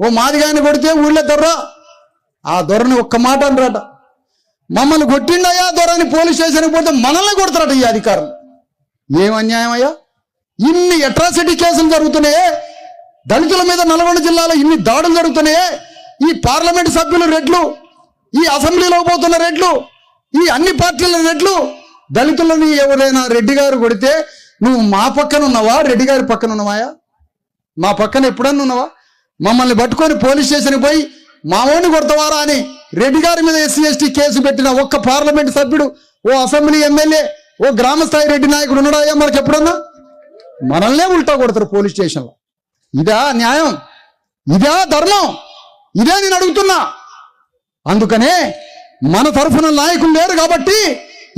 ఓ మాదిగాని కొడితే ఊళ్ళో దొర్ర? ఆ దొరని ఒక్క మాట అనరాట. మమ్మల్ని కొట్టిండయ్యా దొరని పోలీస్ స్టేషన్కి పోతే మనల్ని కొడతారట ఈ అధికారం ఏం అన్యాయం అయ్యా? ఇన్ని అట్రాసిటీ కేసులు జరుగుతున్నాయే. దళితుల మీద నల్గొండ జిల్లాలో ఇన్ని దాడులు జరుగుతున్నాయే. ఈ పార్లమెంట్ సభ్యులు రెడ్లు ఈ అసెంబ్లీలో పోతున్న రెడ్లు ఈ అన్ని పార్టీల రెడ్లు దళితులని ఎవరైనా రెడ్డి గారు కొడితే నువ్వు మా పక్కన ఉన్నావా? రెడ్డి గారి పక్కన ఉన్నావాయా? మా పక్కన ఎప్పుడన్నా ఉన్నావా? మమ్మల్ని పట్టుకొని పోలీస్ స్టేషన్కి పోయి మావోని కొడతవారా కొడతావారా అని రెడ్డి గారి మీద ఎస్సీ ఎస్టీ కేసు పెట్టిన ఒక్క పార్లమెంట్ సభ్యుడు ఓ అసెంబ్లీ ఎమ్మెల్యే ఓ గ్రామ స్థాయి రెడ్డి నాయకుడు ఉన్నాడా మనకి ఎప్పుడన్నా? మనల్నే ఉల్టా కొడతారు పోలీస్ స్టేషన్లో. ఇదా న్యాయం. ఇదా ధర్మం. ఇదే నేను అడుగుతున్నా. అందుకనే మన తరఫున నాయకులు లేరు కాబట్టి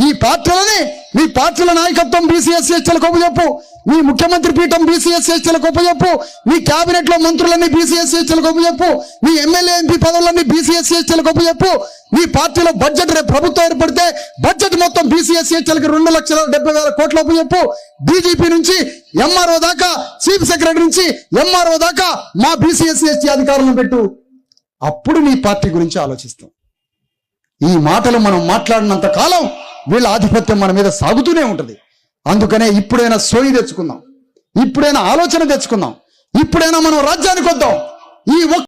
ఈ పాత్రలని మీ పార్టీల నాయకత్వం బీసీఎస్ ఎస్టీలకు చెప్పు మీ ముఖ్యమంత్రి పీఠం బీసీఎస్ ఎస్టీలకు చెప్పు మీ కేబినెట్లో మంత్రులన్నీ బీసీఎస్ ఎస్టీలకు చెప్పు మీ ఎమ్మెల్యే ఎంపీ పదవులన్నీ బీసీఎస్ ఎస్టీలకు చెప్పు మీ పార్టీలో బడ్జెట్ రేపు ప్రభుత్వం ఏర్పడితే బడ్జెట్ మొత్తం బీసీఎస్ ఎస్టీలకు రెండు లక్షల డెబ్బై వేల కోట్ల చెప్పు డీజీపీ నుంచి ఎంఆర్ఓ దాకా చీఫ్ సెక్రటరీ నుంచి ఎంఆర్ఓ దాకా మా బీసీఎస్ ఎస్టీ అధికారులను పెట్టు. అప్పుడు నీ పార్టీ గురించి ఆలోచిస్తాం. ఈ మాటలు మనం మాట్లాడినంత కాలం వీళ్ళ ఆధిపత్యం మన మీద సాగుతూనే ఉంటుంది. అందుకనే ఇప్పుడైనా సోయి తెచ్చుకుందాం. ఇప్పుడైనా ఆలోచన తెచ్చుకుందాం. ఇప్పుడైనా మనం రాజ్యానికి వద్దాం. ఈ ఒక్క